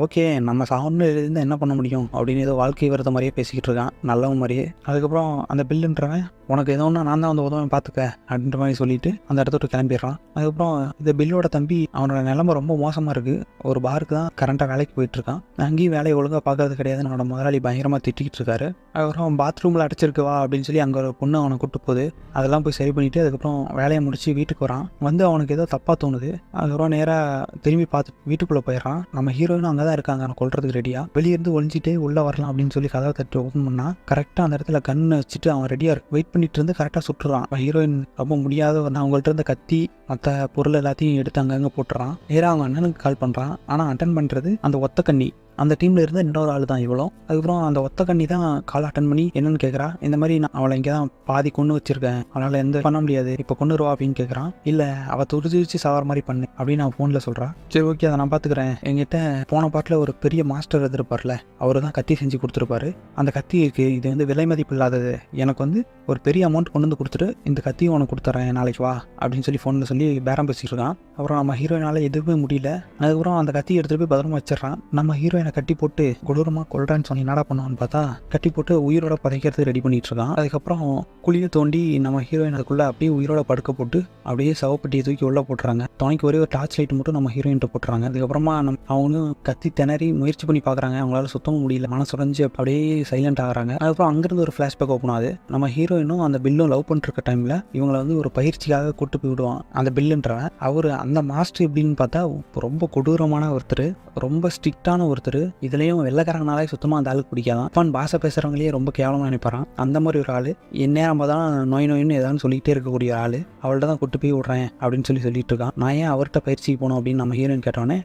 ஓகே நம்ம சாவுன்னு இருந்து என்ன பண்ண முடியும்? அப்படின்னு ஏதோ வாழ்க்கை வரத மாதிரியே பேசிக்கிட்டு இருக்கான். நல்லவன் மாதிரியே. அதுக்கப்புறம் அந்த பில்லுன்றவன் உனக்கு ஏதோ ஒன்று நான் தான் வந்து உதவ பார்த்துக்க அப்படின்ற மாதிரி சொல்லிட்டு அந்த இடத்த விட்டு கிளம்பிடுறான். அதுக்கப்புறம் இந்த பில்லோட தம்பி அவனோட நிலைமை ரொம்ப மோசமாக இருக்குது ஒரு பாருக்கு தான் கரண்ட்டாக வேலைக்கு போயிட்டு இருக்கான். அங்கேயும் வேலையை ஒழுங்காக பார்க்கறது கிடையாது. என்னோட முதலாளி பயங்கரமாக திட்டிகிட்டு இருக்காரு. அதுக்கப்புறம் பாத்ரூமில் அடைச்சிருக்கு வா அப்படின்னு சொல்லி அங்கே ஒரு பொண்ணு அவனை கூட்டு போகுது. அதெல்லாம் போய் சரி பண்ணிட்டு அதுக்கப்புறம் வேலையை முடிச்சு வீட்டுக்கு வரான். வந்து அவனுக்கு ஏதோ தப்பாக தோணுது. அதுக்கப்புறம் நேராக திரும்பி பார்த்து வீட்டுக்குள்ளே போயிடறான். நம்ம ஹீரோயினும் அங்கே தான் இருக்காங்க. அவனை கொள்றதுக்கு ரெடியாக வெளியிருந்து ஒளிஞ்சிட்டே உள்ளே வரலாம் அப்படின்னு சொல்லி கதவை தட்டி ஓப்பன் பண்ணா கரெக்டாக அந்த இடத்துல கண்ணை வச்சுட்டு அவன் ரெடியாக வெயிட் பண்ணிட்டு இருந்து கரெக்டாக சுட்டுறான். ஹீரோயின் ரொம்ப முடியாத நான் அவங்கள்ட்ட இருந்த கத்தி மற்ற பொருள் எல்லாத்தையும் எடுத்து அங்கங்கே போட்டுறான். நேராக அவங்க அண்ணனுக்கு கால் பண்ணுறான் ஆனால் அட்டன் பண்ணுறது அந்த ஒத்த கண்ணி. அந்த டீமில் இருந்து இன்னொரு ஆள் தான் இவ்வளோ அதுக்கப்புறம் அந்த ஒத்த கண்ணி தான் கால் அட்டன் பண்ணி என்னன்னு கேட்குறா இந்த மாதிரி நான் அவளை இங்கே தான் பாதி கொண்டு வச்சிருக்கேன். அவனால் எந்த பண்ண முடியாது. இப்போ கொண்டு வருவா அப்படின்னு கேட்குறான் இல்லை அவள் துடிச்சு வச்சு சாவர மாதிரி பண்ணு அப்படின்னு நான் ஃபோனில் சொல்கிறா சரி ஓகே அதை நான் பார்த்துக்கிறேன் எங்கிட்ட போன பாட்டில் ஒரு பெரிய மாஸ்டர் இருந்திருப்பார்ல அவர் தான் கத்தி செஞ்சு கொடுத்துருப்பாரு. அந்த கத்தி இருக்குது இது வந்து விலை மதிப்பு இல்லாதது. எனக்கு வந்து ஒரு பெரிய அமௌண்ட் கொண்டு வந்து கொடுத்துட்டு இந்த கத்தியும் உனக்கு கொடுத்துறேன் நாளைக்கு வா அப்படின்னு சொல்லி ஃபோனில் சொல்லி பேரம் பேசிகிட்டு இருக்கான் அப்புறம் நம்ம ஹீரோயினால் எதுவுமே முடியல. அதுக்கப்புறம் அந்த கத்தி எடுத்துகிட்டு போய் பத்திரமா வச்சிடறான். நம்ம ஹீரோயினை கட்டி போட்டு கொடூரமாக கொள்றான்னு சொல்லி என்னடா பண்ணுவான்னு பார்த்தா கட்டி போட்டு உயிரோட பதைக்கிறது ரெடி பண்ணிட்டு இருக்கான் அதுக்கப்புறம் குழியை தோண்டி நம்ம ஹீரோயின் அதுக்குள்ளே அப்படியே உயிரோட படுக்க போட்டு அப்படியே சவப்பட்டியை தூக்கி உள்ளே போட்டுறாங்க. துணைக்கு ஒரே ஒரு டார்ச் லைட் மட்டும் நம்ம ஹீரோயின்ட்ட போட்டுறாங்க. அதுக்கப்புறமா நம் அவங்களும் கத்தி திணறி முயற்சி பண்ணி பார்க்குறாங்க. அவங்களால சுத்தமும் முடியல. மனசுடைஞ்சு அப்படியே சைலண்ட் ஆகிறாங்க. அதுக்கப்புறம் அங்கேருந்து ஒரு ஃப்ளாஷ்பேக் ஓப்பன் ஆகுது. நம்ம ஹீரோயினும் அந்த பில்லும் லவ் பண்ணிட்டு இருக்க டைமில் இவங்களை வந்து ஒரு பயிற்சிக்காக கூட்டு போய் விடுவான். அந்த பில்லுன்றவன் அவர் அந்த மாஸ்டர் எப்படின்னு பார்த்தா ரொம்ப கொடூரமான ஒருத்தர் ரொம்ப ஸ்ட்ரிக்டான ஒருத்தர். இதுலேயும் வெள்ளக்காரங்கனாலே சுத்தமாக அந்த ஆளுக்கு பிடிக்காதான். அப்பான் பாஷை பேசுகிறவங்களே ரொம்ப கேவலமாக நினைப்பாரான் அந்த மாதிரி ஒரு ஆள். எந்நேரம் தான் நோய் நோயின்னு ஏதாவது சொல்லிகிட்டே இருக்கக்கூடிய ஆள். அவள்கிட்ட தான் கொட்டு போய் விட்றேன் அப்படின்னு சொல்லி சொல்லிட்டு இருக்கான். நான் ஏன் அவர்கிட்ட பயிற்சிக்கு போகணும் அப்படின்னு நம்ம ஹீரோயின் கேட்டோன்னே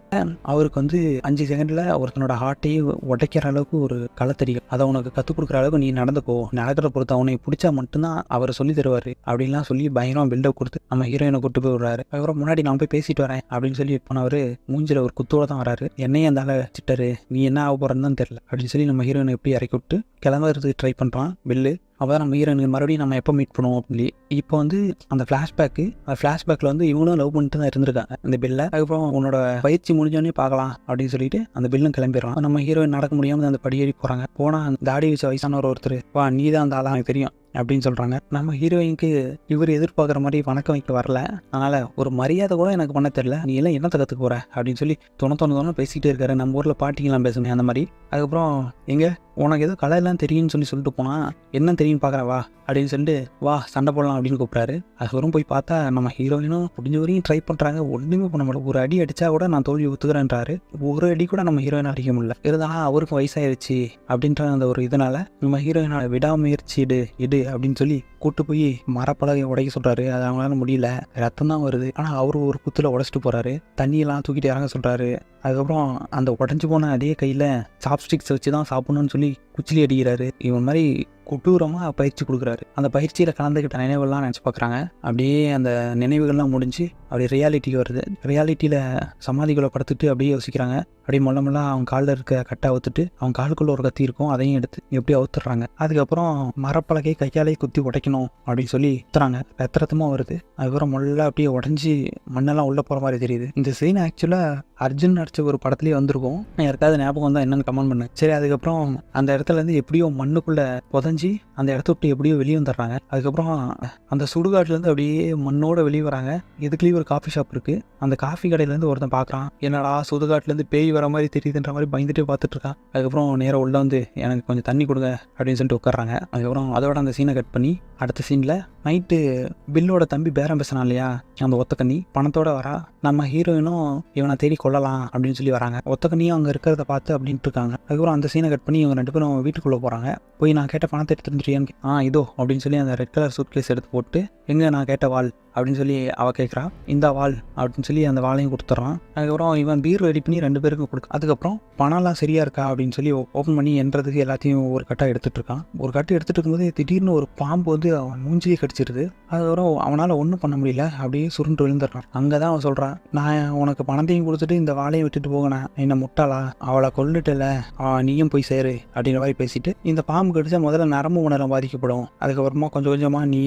அவருக்கு வந்து அஞ்சு செகண்டில் ஒருத்தனோட ஹார்ட்டையே உடைக்கிற அளவுக்கு ஒரு களை தெரியும் அதை உனக்கு கற்றுக் கொடுக்குற அளவுக்கு நீ நடந்துக்கோ. நடக்கிற பொறுத்து அவனை பிடிச்சா மட்டும்தான் அவர் சொல்லி தருவார். அப்படின்லாம் சொல்லி பயங்கரமாக பில்டப் கொடுத்து நம்ம ஹீரோயினை கூட்டு போய் போய் விடுறாரு அதுக்கப்புறம் முன்னாடி நான் போய் பேசிட்டு வரேன் அப்படின்னு சொல்லி போனவர் மூஞ்சில ஒரு குத்தோட தான் வராரு. என்னையும் அந்த ஆளை சிட்டரு நீ என்ன ஆக போறன்னு தான் தெரியல அப்படின்னு சொல்லி நம்ம ஹீரோயினை எப்படி இறக்கி விட்டு கிளம்புறதுக்கு ட்ரை பண்ணுறான் பில்லு அப்போ நம்ம ஹீரோயினுக்கு மறுபடியும் நம்ம எப்போ மீட் பண்ணுவோம்? அப்படின்னு இப்போ வந்து அந்த ஃப்ளாஷ்பேக்கு அந்த ஃப்ளாஷ்பேக்கில் வந்து இவங்களும் லவ் பண்ணிட்டு தான் இருந்திருக்காங்க. அந்த பில்லை அதுக்கப்புறம் உன்னோட பயிற்சி முடிஞ்சோடனே பார்க்கலாம் அப்படின்னு சொல்லிட்டு அந்த பில்லும் கிளம்பிடுறான். நம்ம ஹீரோயின் நடக்க முடியாமல் அந்த படியேறி போகிறாங்க போனால் அந்த தாடி வச்ச வயசானவர் ஒருத்தர் வா நீ தான் அந்த ஆளா? எனக்கு தெரியும். அப்படின்னு சொல்கிறாங்க நம்ம ஹீரோயினுக்கு இவர் எதிர்பார்க்குற மாதிரி வணக்கம் வைக்க வரல. அதனால் ஒரு மரியாதை கூட எனக்கு பண்ண தெரில நீ எல்லாம் என்ன கற்றுக்க போகிற அப்படின்னு சொல்லி தொண தொண தொண பேசிக்கிட்டே இருக்காரு. நம்ம ஊரில் பாட்டிங்கெல்லாம் பேசுங்க அந்த மாதிரி. அதுக்கப்புறம் எங்கே? உனக்கு ஏதோ கலையெல்லாம் தெரியும்னு சொல்லி சொல்லிட்டு போனால் என்ன தெரியும்னு பார்க்குற வா அப்படின்னு சொல்லிட்டு வா சண்டை போடலாம் அப்படின்னு கூப்பிட்றாரு. அதுக்கப்புறம் போய் பார்த்தா நம்ம ஹீரோயினும் முடிஞ்ச வரையும் ட்ரை பண்ணுறாங்க ஒன்றுமே பண்ண முடியல. ஒரு அடி அடித்தா கூட நான் தோல்வி ஒத்துக்கிறேன்றாரு. ஒரு அடி கூட நம்ம ஹீரோயினை அடிக்க முடியல. இருந்தாலும் அவருக்கும் வயசாயிருச்சு அப்படின்ற அந்த ஒரு இதனால் நம்ம ஹீரோயினோட விடாமுயற்சி இடு இடு அப்படின்னு சொல்லி கூட்டு போய் மரப்பலகை உடைக்க சொல்கிறாரு அது அவங்களால முடியல. ரத்தம் தான் வருது. ஆனால் அவர் ஒரு குத்தில் உடச்சிட்டு போறாரு. தண்ணியெல்லாம் தூக்கிட்டு இறங்க சொல்கிறாரு அதுக்கப்புறம் அந்த உடஞ்சி போன அதே கையில் சாப்ஸ்டிக்ஸ் வச்சு தான் சாப்பிடணும்னு சொல்லி குச்சிலி அடிக்கிறாரு. இவன் மாதிரி கொடூரமாக பயிற்சி கொடுக்குறாரு. அந்த பயிற்சியில் கலந்துக்கிட்ட நினைவுகள்லாம் நினச்சி பார்க்குறாங்க. அப்படியே அந்த நினைவுகள்லாம் முடிஞ்சு அப்படியே ரியாலிட்டிக்கு வருது. ரியாலிட்டியில் சமாதிகளை படுத்துட்டு அப்படியே யோசிக்கிறாங்க. அப்படியே மொல்ல மொல்ல அவங்க காலில் இருக்க கட்டை அவுத்துட்டு அவங்க காலுக்குள்ளே ஒரு கத்தி இருக்கும். அதையும் எடுத்து எப்படி அவுத்துறாங்க. அதுக்கப்புறம் மரப்பலகை கையாலே குத்தி உடைக்கணும் அப்படின்னு சொல்லி குத்துறாங்க. ரத்திரத்தமாக வருது. அதுக்கப்புறம் மொல்ல அப்படியே உடஞ்சி மண்ணெல்லாம் உள்ளே போகிற மாதிரி தெரியுது. இந்த சீன் ஆக்சுவலாக அர்ஜுன் நடித்த ஒரு படத்துலேயே வந்திருக்கும். யாருக்காவது ஞாபகம் வந்தால் என்னன்னு கமெண்ட் பண்ணு. சரி அதுக்கப்புறம் அந்த இடத்துல இருந்து எப்படியோ மண்ணுக்குள்ளே புதஞ்சு அந்த இடத்த விட்டு எப்படியோ வெளியே வந்துடுறாங்க. அதுக்கப்புறம் அந்த சுடுகாட்டிலேருந்து அப்படியே மண்ணோட வெளியே வராங்க. இதுக்குள்ளேயே ஒரு காஃபி ஷாப் இருக்குது அந்த காஃபி கடையிலேருந்து ஒருத்தன் பார்க்குறான். என்னடா சுடுகாட்டிலேருந்து பேய் வர மாதிரி தெரியுதுன்ற மாதிரி பயந்துட்டு பார்த்துட்டு இருக்கான். அதுக்கப்புறம் நேராக உள்ள வந்து எனக்கு கொஞ்சம் தண்ணி கொடுங்க அப்படின்னு சொல்லிட்டு உட்காடுறாங்க அதுக்கப்புறம் அதோட அந்த சீனை கட் பண்ணி அடுத்த சீனில் நைட்டு பில்லோட தம்பி பேரம் பேசினான் இல்லையா? அந்த ஒத்தக்கண்ணி பணத்தோட வரா. நம்ம ஹீரோயினும் இவனை தேடி கொள்ளலாம் அப்படின்னு சொல்லி வராங்க. ஒத்தக்கண்ணியும் அங்கே இருக்கிறத பார்த்து அப்படின்ட்டு இருக்காங்க. அதுக்கப்புறம் அந்த சீனை கட் பண்ணி இவங்க ரெண்டு பேரும் வீட்டுக்குள்ளே போகிறாங்க போய் நான் கேட்ட பணத்தை எடுத்துருந்துறியான்னு ஆ இதோ அப்படின்னு சொல்லி அந்த ரெட் கலர் சூட் கேஸ் எடுத்து போட்டு எங்கே நான் கேட்ட வாள்? அப்படின்னு சொல்லி அவள் கேட்குறா இந்த வாள் அப்படின்னு சொல்லி அந்த வாளையும் கொடுத்துட்றான் அதுக்கப்புறம் இவன் பீர் ரெடி பண்ணி ரெண்டு பேருக்கும் கொடுக்க அதுக்கப்புறம் பணம்லாம் சரியா இருக்கா? அப்படின்னு சொல்லி ஓப்பன் பண்ணி என்றதுக்கு எல்லாத்தையும் ஒரு கட்டாக எடுத்துகிட்டு இருக்கான். ஒரு கட்டு எடுத்துகிட்டு இருக்கும்போது திடீர்னு ஒரு பாம்பு வந்து அவன் மூஞ்சியே கடிச்சிருது. அதுக்கப்புறம் அவனால் ஒன்றும் பண்ண முடியல. அப்படியே சுருண்டு விழுந்துடுறான். அங்கே தான் அவன் சொல்கிறான் நான் உனக்கு பணத்தையும் கொடுத்துட்டு இந்த வாழையும் விட்டுட்டு போகணேன் என்னை முட்டாளா? அவளை கொல்லுட்டல நீயும் போய் சேரு அப்படின்ற மாதிரி பேசிட்டு இந்த பாம்பு கடிச்சா முதல்ல நரம்பு உணரம் பாதிக்கப்படும். அதுக்கப்புறமா கொஞ்சம் கொஞ்சமாக நீ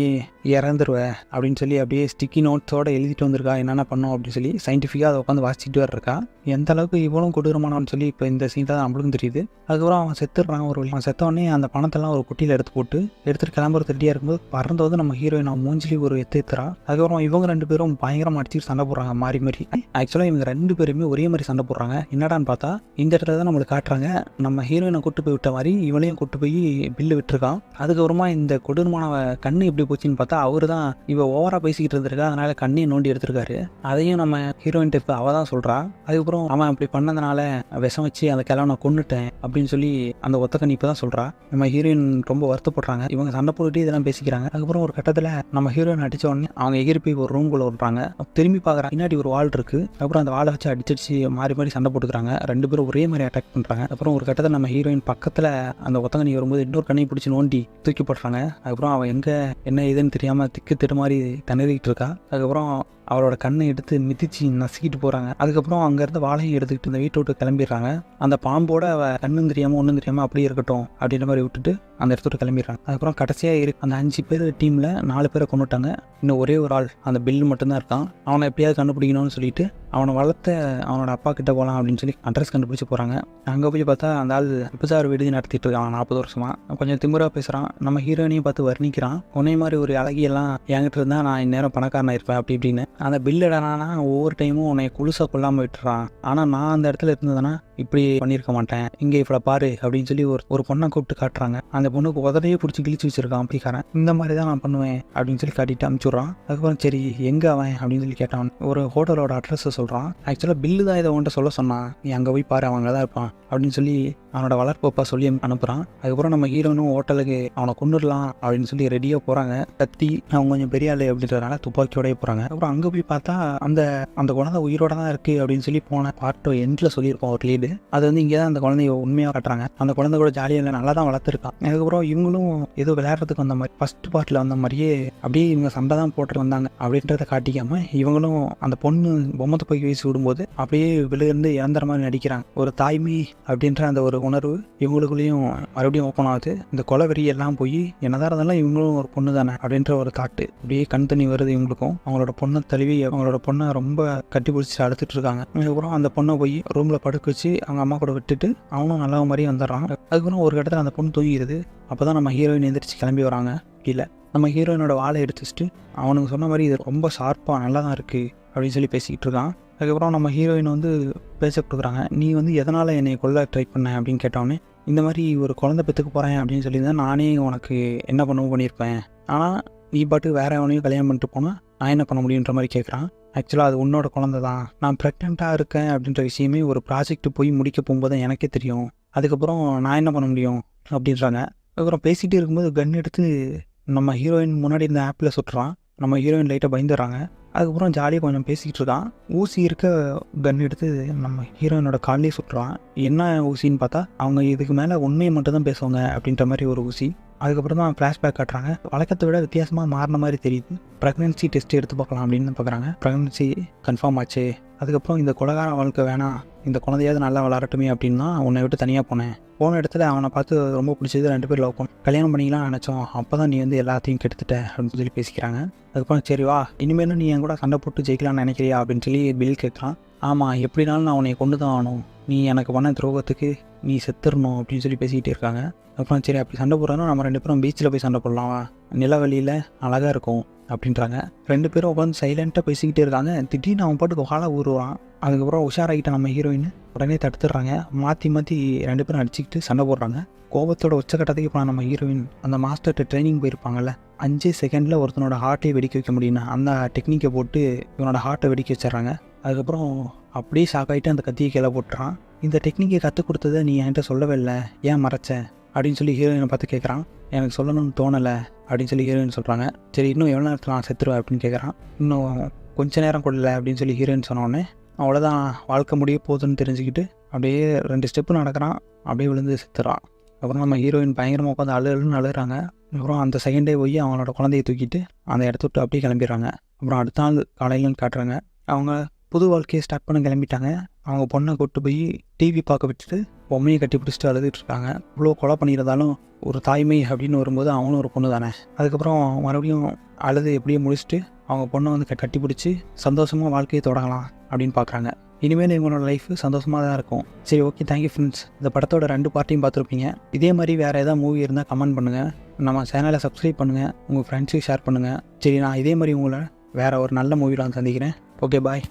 இறந்துருவ அப்படின்னு சொல்லி அப்படியே ஸ்டிக்கி நோட்ஸோட எழுதிட்டு வந்திருக்கா என்னென்ன பண்ணும் அப்படின்னு சொல்லி சயின்டிஃபிக்காக அதை உட்காந்து வாசிச்சுட்டு வர இருக்கா எந்த அளவுக்கு இவ்வளோ கொடூரமானவன்னு சொல்லி இப்போ இந்த சீன் தான் நம்மளுக்கும் தெரியுது. அதுக்கப்புறம் அவன் செத்துடுறான் ஒரு வழி அவன் செத்த அந்த பணத்தெல்லாம் ஒரு குட்டியில் எடுத்து போட்டு எடுத்துகிட்டு கிளம்புறது ரெடியாக இருக்கும்போது பறந்து வந்து நம்ம ஹீரோயின் அவன் மூஞ்சிலி ஒரு எத்து எத்துறா. அதுக்கப்புறம் இவங்க ரெண்டு பேரும் பயங்கரமாக அடிச்சுட்டு சண்டை போடுறாங்க மாறி மாறி. ஆக்சுவலாக இவங்க ரெண்டு பேருமே ஒரே மாதிரி சண்டை போடுறாங்க. என்னடான்னு பார்த்தா இந்த இடத்துல தான் நம்மளுக்கு காட்டுறாங்க. நம்ம ஹீரோயினை கூட்டு போய் விட்ட மாதிரி இவளையும் கூட்டு போய் பில்லு விட்டு இருக்கான் அதுக்கப்புறமா இந்த கொடூரமான கண்ணு எப்படி போச்சுன்னு பார்த்தா அவரு தான் இவ ஓவரா பேசிக்கிட்டு இருந்திருக்கா. அதனால கண்ணையும் நோண்டி எடுத்திருக்காரு. அதையும் நம்ம ஹீரோயின் இப்போ அவ தான் சொல்றா. அதுக்கப்புறம் அவன் அப்படி பண்ணதுனால விஷம் வச்சு அந்த கிழவனை கொண்டுட்டேன் கொன்னுட்டேன் அப்படின்னு சொல்லி அந்த ஒத்த கண்ணி இப்போ தான் சொல்றா. நம்ம ஹீரோயின் ரொம்ப வருத்தப்படுறாங்க. இவங்க சண்டை போட்டுட்டு இதெல்லாம் பேசிக்கிறாங்க. அதுக்கப்புறம் ஒரு கட்டத்தில் நம்ம ஹீரோயின் அடிச்ச உடனே அவங்க எகிரி போய் ஒரு ரூம்குள்ள விடுறாங்க திரும்பி பார்க்குறாங்க பின்னாடி ஒரு வால் இருக்கு. அப்புறம் அந்த வாழை வச்சு அடிச்சடிச்சு மாறி மாறி சண்டை போட்டுக்கிறாங்க. ரெண்டு பேரும் ஒரே மாதிரி அட்டாக் பண்ணுறாங்க அப்புறம் ஒரு கட்டத்தில் நம்ம ஹீரோயின் பக்கத்தில் அந்த ஒத்தங்கனி வரும்போது இன்னொரு கண்ணி பிடிச்சி நோண்டி தூக்கி போடுறாங்க அதுக்கப்புறம் அவன் எங்கே என்ன ஏதுன்னு தெரியாமல் திக்கு திட்டு மாதிரி திணறிக்கிட்டு இருக்கா. அதுக்கப்புறம் அவரோட கண்ணை எடுத்து மிதிச்சு நசுக்கிட்டு போகிறாங்க அதுக்கப்புறம் அங்கேருந்து வாழையும் எடுத்துக்கிட்டு இந்த வீட்டை விட்டு கிளம்பிடுறாங்க. அந்த பாம்போட அவ கண்ணும் தெரியாமல் ஒன்றும் தெரியாமல் அப்படியே இருக்கட்டும் அப்படின்ற மாதிரி விட்டுட்டு அந்த இடத்த விட்டு கிளம்பிடுறாங்க. அதுக்கப்புறம் கடைசியாக இருக்கு அந்த அஞ்சு பேர் டீமில் நாலு பேரை கொண்டுட்டாங்க இன்னும் ஒரே ஒரு ஆள் அந்த பில்லு மட்டும்தான் இருக்கான். அவனை எப்படியாவது கண்டுபிடிக்கணும்னு சொல்லிட்டு அவனை வளர்த்த அவனோட அப்பா கிட்ட போகலாம் அப்படின்னு சொல்லி அட்ரஸ் கண்டுபிடிச்சி போகிறாங்க அங்கே போய் பார்த்தா அந்த ஆள் விபச்சார விடுதி நடத்திட்டு இருக்கான் நாற்பது வருஷமா. கொஞ்சம் திமுறா பேசுகிறான் நம்ம ஹீரோயினையும் பார்த்து வர்ணிக்கிறான். உன்னை மாதிரி ஒரு அழகியெல்லாம் என்கிட்ட இருந்தால் நான் இந்நேரம் பணக்காரனாக இருப்பேன் அப்படி இப்படின்னு. அந்த பில் இடனா ஒவ்வொரு டைமும் உன்னை குளுசா கொள்ளாமல் விட்டுறான். ஆனால் நான் அந்த இடத்துல இருந்ததுன்னா இப்படி பண்ணியிருக்க மாட்டேன். இங்கே இவ்வளோ பாரு அப்படின்னு சொல்லி ஒரு ஒரு பொண்ணை கூப்பிட்டு காட்டுறாங்க. அந்த பொண்ணுக்கு உதடையே பிடிச்சி கிழிச்சு வச்சிருக்கான் அப்படிக்காரன். இந்த மாதிரி தான் நான் பண்ணுவேன் அப்படின்னு சொல்லி காட்டிட்டு அனுப்பிச்சுட்றான் அதுக்கப்புறம் சரி எங்கே அவன்? அப்படின்னு சொல்லி கேட்டான். ஒரு ஹோட்டலோட அட்ரஸை சொல்கிறான் ஆக்சுவலாக பில்லு தான் இதை உன்ட்ட சொல்ல சொன்னான். நீ அங்கே போய் பாரு அவங்க தான் இருப்பான் அப்படின்னு சொல்லி அவனோட வளர்ப்பப்பா சொல்லி அனுப்புகிறான் அதுக்கப்புறம் நம்ம ஹீரோனும் ஹோட்டலுக்கு அவனை கொண்டுடலாம் அப்படின்னு சொல்லி ரெடியாக போகிறாங்க கத்தி அவன் கொஞ்சம் பெரிய ஆள் அப்படின்றதுனால துப்பாக்கியோடய போகிறாங்க அப்புறம் அங்கே போய் பார்த்தா அந்த அந்த குழந்தை உயிரோட தான் இருக்குது அப்படின்னு சொல்லி போன பார்ட் எண்டில் சொல்லியிருப்போம் ஒரு லீடு அது வந்து இங்கே தான் அந்த குழந்தைய உண்மையாக காட்டுறாங்க. அந்த குழந்தை கூட ஜாலியாக இல்லை நல்லா தான் வளர்த்துருக்கான் அதுக்கப்புறம் இவங்களும் ஏதோ விளையாடுறதுக்கு வந்த மாதிரி ஃபர்ஸ்ட் பார்ட்டில் வந்த மாதிரியே அப்படியே இவங்க சண்டை தான் போட்டு வந்தாங்க அப்படின்றத காட்டிக்காம இவங்களும் அந்த பொண்ணு பொம்மை துப்பாக்கி வீசி விடும்போது அப்படியே விழுந்து இறந்துற மாதிரி நடிக்கிறாங்க. ஒரு தாய்மை அப்படின்ற அந்த ஒரு உணர்வு இவங்களுக்குள்ளேயும் மறுபடியும் ஓப்பன் ஆகுது. இந்த கொலவெறி எல்லாம் போய் என்னதான் இருந்தாலும் இவங்களும் ஒரு பொண்ணு தானே அப்படின்ற ஒரு தாட்டு அப்படியே கண் தண்ணி வருது இவங்களுக்கும். அவங்களோட பொண்ணை தழுவி அவங்களோட பொண்ணை ரொம்ப கட்டி பிடிச்சி அடுத்துட்டு இருக்காங்க. அதுக்கப்புறம் அந்த பொண்ணை போய் ரூமில் படுக்க வச்சு அவங்க அம்மா கூட விட்டுட்டு அவனும் நல்ல மாதிரி வந்துடுறான். அதுக்கப்புறம் ஒரு இடத்துல அந்த பொண்ணு தூங்கிடுது. அப்போ தான் நம்ம ஹீரோயின் எந்திரிச்சு கிளம்பி வராங்க கீழே. நம்ம ஹீரோயினோட வாழை எடுத்துட்டு அவனுக்கு சொன்ன மாதிரி இது ரொம்ப ஷார்ப்பாக நல்லா தான் இருக்குது அப்படின்னு சொல்லி பேசிக்கிட்டு இருக்கான். அதுக்கப்புறம் நம்ம ஹீரோயின் வந்து பேச கொடுக்குறாங்க. நீ வந்து எதனால் என்னை கொல்ல ட்ரை பண்ண அப்படின்னு கேட்டோன்னே இந்த மாதிரி ஒரு குழந்தை பெற்றுக்க போகிறேன் அப்படின்னு சொல்லியிருந்தேன் நானே உனக்கு என்ன பண்ணவும் பண்ணியிருப்பேன். ஆனால் நீ பாட்டு வேற எவனையும் கல்யாணம் பண்ணிட்டு போனால் நான் என்ன பண்ண முடியுன்ற மாதிரி கேட்குறான் ஆக்சுவலாக அது உன்னோட குழந்தை தான். நான் ப்ரெக்னெண்ட்டாக இருக்கேன் அப்படின்ற விஷயமே ஒரு ப்ராஜெக்ட் போய் முடிக்க போகும்போது தான் எனக்கே தெரியும். அதுக்கப்புறம் நான் என்ன பண்ண முடியும்? அப்படின்றாங்க. அதுக்கப்புறம் பேசிகிட்டே இருக்கும்போது கன் எடுத்து நம்ம ஹீரோயின் முன்னாடி இந்த ஆப்பில் சுட்டுறான். நம்ம ஹீரோயின் லைட்டாக பயந்துடுறாங்க. அதுக்கப்புறம் ஜாலியாக கொஞ்சம் பேசிக்கிட்டு இருக்கான். ஊசி இருக்க கன் எடுத்து நம்ம ஹீரோயினோட கால்லேயே சுட்டுறான். என்ன ஊசின்னு பார்த்தா அவங்க இதுக்கு மேலே உண்மையை மட்டும் தான் பேசுவாங்க அப்படின்ற மாதிரி ஒரு ஊசி. அதுக்கப்புறம் தான் ஃப்ளாஷ்பேக் காட்டுறாங்க. வழக்கத்தை விட வித்தியாசமாக மாறின மாதிரி தெரியுது. ப்ரெக்னென்சி டெஸ்ட் எடுத்து பார்க்கலாம் அப்படின்னு பார்க்குறாங்க. ப்ரெக்னென்சி கன்ஃபார்ம் ஆச்சு. அதுக்கப்புறம் இந்த கொலகார வாழ்க்கை வேணாம். இந்த குழந்தையாவது நல்லா வளரட்டுமே அப்படின்னா உன்னை விட்டு தனியாக போனேன். போன இடத்துல அவனை பார்த்து ரொம்ப பிடிச்சது ரெண்டு பேர் லவ் பண்ண கல்யாணம் பண்ணிக்கலாம் நினச்சோம். அப்போ தான் நீ வந்து எல்லாத்தையும் கெடுத்துட்ட அப்படின்னு சொல்லி பேசிக்கிறாங்க. அதுக்கப்புறம் சரி வா. இனிமேலும் நீ என் கூட சண்டை போட்டு ஜெயிக்கலாம்னு நினைக்கிறியா அப்படின்னு சொல்லி பில் கேட்குறான். ஆமாம் எப்படினாலும் நான் உன்னை கொண்டு தான் ஆகணும். நீ எனக்கு பண்ண துரோகத்துக்கு நீ செத்துடணும் அப்படின்னு சொல்லி பேசிக்கிட்டே இருக்காங்க. அப்புறம் சரி அப்படி சண்டை போடுறோன்னா நம்ம ரெண்டு பேரும் பீச்சில் போய் சண்டை போடலாம். நிலவழியில் அழகாக இருக்கும் அப்படின்றாங்க. ரெண்டு பேரும் உட்காந்து சைலண்ட்டாக பேசிக்கிட்டே இருக்காங்க. திடீர்னு அவன் பாட்டுக்கு ஹாலாக ஊறுவான் அதுக்கப்புறம் உஷாராகிட்ட நம்ம ஹீரோயின் உடனே தடுத்துடுறாங்க. மாற்றி மாற்றி ரெண்டு பேரும் அடிச்சுக்கிட்டு சண்டை போடுறாங்க. கோபத்தோட உச்சக்கட்டத்துக்கு இப்போ நம்ம ஹீரோயின் அந்த மாஸ்டர்கிட்ட ட்ரைனிங் போயிருப்பாங்கல்ல அஞ்சு செகண்டில் ஒருத்தனோட ஹார்ட்டை வெடிக்க வைக்க முடியும்னா அந்த டெக்னிக்கை போட்டு இவனோட ஹார்ட்டை வெடிக்க வச்சிடுறாங்க. அதுக்கப்புறம் அப்படியே ஷாக் ஆகிட்டு அந்த கத்தியை கீழே போட்டுறான். இந்த டெக்னிக்கை கற்றுக் கொடுத்ததை நீ என்கிட்ட சொல்லவே இல்லை. ஏன் மறைச்ச? அப்படின்னு சொல்லி ஹீரோயினை பார்த்து கேட்குறான் எனக்கு சொல்லணும்னு தோணலை அப்படின்னு சொல்லி ஹீரோயின் சொல்கிறாங்க சரி இன்னும் எவ்வளோ நேரத்தில் நான் செத்துருவேன் அப்படின்னு கேட்குறான் இன்னும் கொஞ்ச நேரம் கொள்ளல அப்படின்னு சொல்லி ஹீரோயின் சொன்னோடனே அவ்வளோதான் வாழ்க்கை முடிய போகுதுன்னு தெரிஞ்சுக்கிட்டு அப்படியே ரெண்டு ஸ்டெப்பு நடக்கிறான். அப்படியே விழுந்து செத்துறான். அப்புறம் நம்ம ஹீரோயின் பயங்கரமாக உட்காந்து அழு அழுன்னு அழுகிறாங்க. அப்புறம் அந்த செகண்டே போய் அவங்களோட குழந்தைய தூக்கிட்டு அந்த இடத்த விட்டு அப்படியே கிளம்பிடுறாங்க. அப்புறம் அடுத்த நாள் காலையிலன்னு காட்டுறாங்க. அவங்க புது வாழ்க்கையை ஸ்டார்ட் பண்ண கிளம்பிட்டாங்க. அவங்க பொண்ணை கூட்டு போய் டிவி பார்க்க விட்டுட்டு பொம்மையை கட்டி பிடிச்சிட்டு அழுதுட்டு இருக்காங்க. இவ்வளோ கொலை பண்ணியிருந்தாலும் ஒரு தாய்மை அப்படின்னு வரும்போது அவனும் ஒரு பொண்ணு தானே. அதுக்கப்புறம் மறுபடியும் அழுது எப்படியோ முடிச்சுட்டு அவங்க பொண்ணை வந்து க- கட்டி பிடிச்சி சந்தோஷமாக வாழ்க்கையை தொடங்கலாம் அப்படின்னு பார்க்குறாங்க இனிமேல் இவங்களோட லைஃப் சந்தோஷமாக தான் இருக்கும். சரி ஓகே தேங்க்யூ ஃப்ரெண்ட்ஸ் இந்த படத்தோட ரெண்டு பார்ட்டையும் பார்த்துருப்பீங்க. இதே மாதிரி வேறு ஏதாவது மூவி இருந்தால் கமெண்ட் பண்ணுங்கள் நம்ம சேனலை சப்ஸ்கிரைப் பண்ணுங்கள் உங்கள் ஃப்ரெண்ட்ஸுக்கு ஷேர் பண்ணுங்கள் சரி நான் இதே மாதிரி உங்களை வேறு ஒரு நல்ல மூவியில் வந்து சந்திக்கிறேன். Okay bye